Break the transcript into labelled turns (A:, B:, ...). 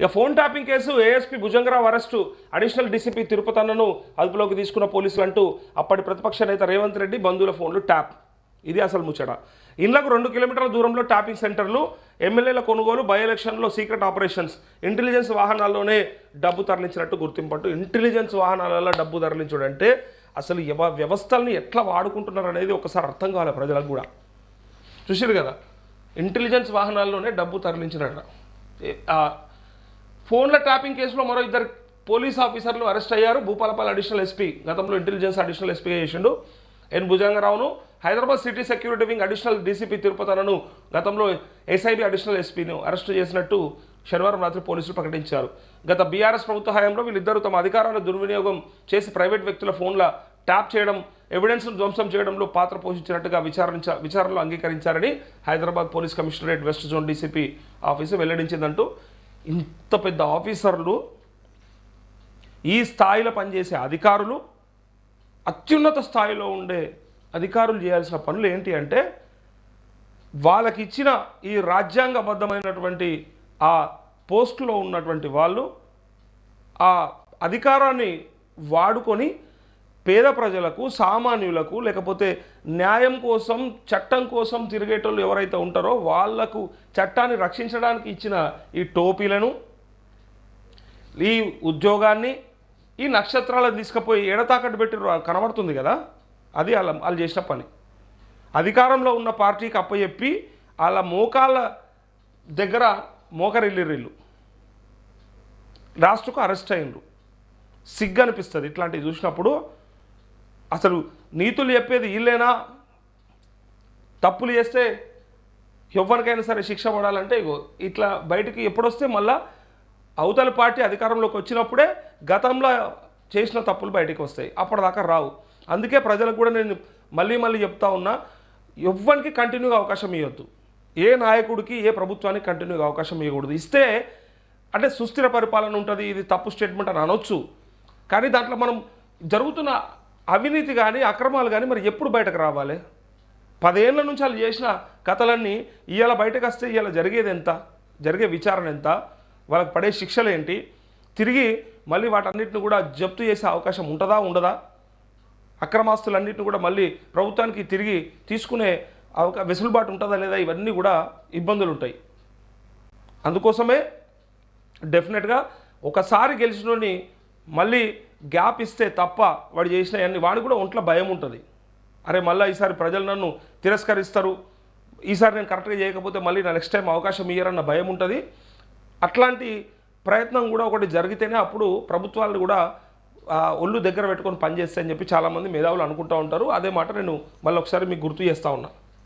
A: ఇక phone tapping case ASP Bhujangarao arrest. Additional DCP తిరుపతన్నను అదుపులోకి తీసుకున్న పోలీసులు అంటూ అప్పటి ప్రతిపక్ష నేత రేవంత్ రెడ్డి బంధువుల ఫోన్లు ట్యాప్. ఇది అసలు ముచ్చట. ఇళ్ళకు రెండు కిలోమీటర్ల దూరంలో ట్యాపింగ్ సెంటర్లు ఎమ్మెల్యేల కొనుగోలు బై ఎలక్షన్లో సీక్రెట్ ఆపరేషన్స్. ఇంటెలిజెన్స్ వాహనాల్లోనే డబ్బు తరలించినట్టు గుర్తింపట్టు ఇంటెలిజెన్స్ వాహనాలలో డబ్బు తరలించుడంటే అసలు ఎవ వ్యవస్థల్ని ఎట్లా వాడుకుంటున్నారు అనేది ఒకసారి అర్థం కావాలి ప్రజలకు కూడా. చూసారు కదా? ఇంటెలిజెన్స్ వాహనాల్లోనే డబ్బు తరలించినట్ట. ఫోన్ల ట్యాపింగ్ కేసులో మరో ఇద్దరు పోలీస్ ఆఫీసర్లు అరెస్ట్ అయ్యారు. భూపాలపల్లి అడిషనల్ ఎస్పీ గతంలో ఇంటెలిజెన్స్ అడిషనల్ ఎస్పీగా చేసిండు. N భుజంగరావును Hyderabad city security wing additional DCP తిరుపతనను గతంలో ఎస్ఐబి అడిషనల్ ఎస్పీను అరెస్టు చేసినట్టు శనివారం రాత్రి పోలీసులు ప్రకటించారు. గత బీఆర్ఎస్ ప్రభుత్వ హయాంలో వీళ్ళిద్దరూ తమ అధికారాల దుర్వినియోగం చేసి ప్రైవేట్ వ్యక్తుల ఫోన్ల ట్యాప్ చేయడం ఎవిడెన్స్ను ధ్వంసం చేయడంలో పాత్ర పోషించినట్టుగా విచారించ విచారణలో అంగీకరించారని Hyderabad police commissionerate west zone DCP office వెల్లడించిందంటూ ఇంత పెద్ద ఆఫీసర్లు ఈ స్థాయిలో పనిచేసే అధికారులు అత్యున్నత స్థాయిలో ఉండే అధికారులు చేయాల్సిన పనులు ఏంటి అంటే వాళ్ళకి ఇచ్చిన ఈ రాజ్యాంగబద్ధమైనటువంటి ఆ పోస్టులో ఉన్నటువంటి వాళ్ళు ఆ అధికారాన్ని వాడుకొని పేద ప్రజలకు సామాన్యులకు లేకపోతే న్యాయం కోసం చట్టం కోసం తిరిగేటోళ్ళు ఎవరైతే ఉంటారో వాళ్ళకు చట్టాన్ని రక్షించడానికి ఇచ్చిన ఈ టోపీలను ఈ ఉద్యోగాన్ని ఈ నక్షత్రాలను తీసుకుపోయి ఎడతాకట్టు పెట్టి కనబడుతుంది కదా? అది వాళ్ళ వాళ్ళు చేసిన పని. అధికారంలో ఉన్న పార్టీకి అప్పచెప్పి వాళ్ళ మోకాళ్ళ దగ్గర మోకరిల్లిరిల్లు లాస్ట్కు అరెస్ట్ అయిండ్రు సిగ్గు అనిపిస్తుంది ఇట్లాంటివి చూసినప్పుడు అసలు నీతులు చెప్పేది వీళ్ళేనా? తప్పులు చేస్తే ఎవరికైనా సరే శిక్ష పడాలంటే ఇగో ఇట్లా బయటికి ఎప్పుడొస్తే మళ్ళా అవతల పార్టీ అధికారంలోకి వచ్చినప్పుడే గతంలో చేసిన తప్పులు బయటికి వస్తాయి. అప్పటిదాకా రావు. అందుకే ప్రజలకు కూడా నేను మళ్ళీ మళ్ళీ చెప్తా ఉన్నా ఎవ్వరికి కంటిన్యూగా అవకాశం ఇవ్వద్దు ఏ నాయకుడికి ఏ ప్రభుత్వానికి కంటిన్యూగా అవకాశం ఇవ్వకూడదు ఇస్తే అంటే సుస్థిర పరిపాలన ఉంటుంది ఇది తప్పు స్టేట్మెంట్ అని అనొచ్చు. కానీ దాంట్లో మనం జరుగుతున్న అవినీతి కానీ అక్రమాలు కానీ మరి ఎప్పుడు బయటకు రావాలి? పదేళ్ళ నుంచి వాళ్ళు చేసిన కథలన్నీ ఇవాళ బయటకు వస్తే ఇవాళ జరిగేది ఎంత? జరిగే విచారణ ఎంత? వాళ్ళకి పడే శిక్షలు ఏంటి? తిరిగి మళ్ళీ వాటన్నిటిని కూడా జప్తు చేసే అవకాశం ఉంటుందా ఉండదా? అక్రమాస్తులన్నింటిని కూడా మళ్ళీ ప్రభుత్వానికి తిరిగి తీసుకునే అవకా వెసులుబాటు ఉంటుందా లేదా? ఇవన్నీ కూడా ఇబ్బందులు ఉంటాయి. అందుకోసమే డెఫినెట్గా ఒకసారి గెలిచినోని మళ్ళీ గ్యాప్ ఇస్తే తప్ప వాడు చేసిన అన్ని వాడికి కూడా ఒంట్లో భయం ఉంటుంది. అరే మళ్ళీ ఈసారి ప్రజలు నన్ను తిరస్కరిస్తారు. ఈసారి నేను కరెక్ట్గా చేయకపోతే మళ్ళీ నా నెక్స్ట్ టైం అవకాశం ఇయ్యారన్న భయం ఉంటుంది. అట్లాంటి ప్రయత్నం కూడా ఒకటి జరిగితేనే అప్పుడు ప్రభుత్వాలు కూడా ఒళ్ళు దగ్గర పెట్టుకొని పనిచేస్తాయని చెప్పి చాలామంది మేధావులు అనుకుంటూ ఉంటారు. అదే మాట నేను మళ్ళీ ఒకసారి మీకు గుర్తు చేస్తూ ఉన్నా.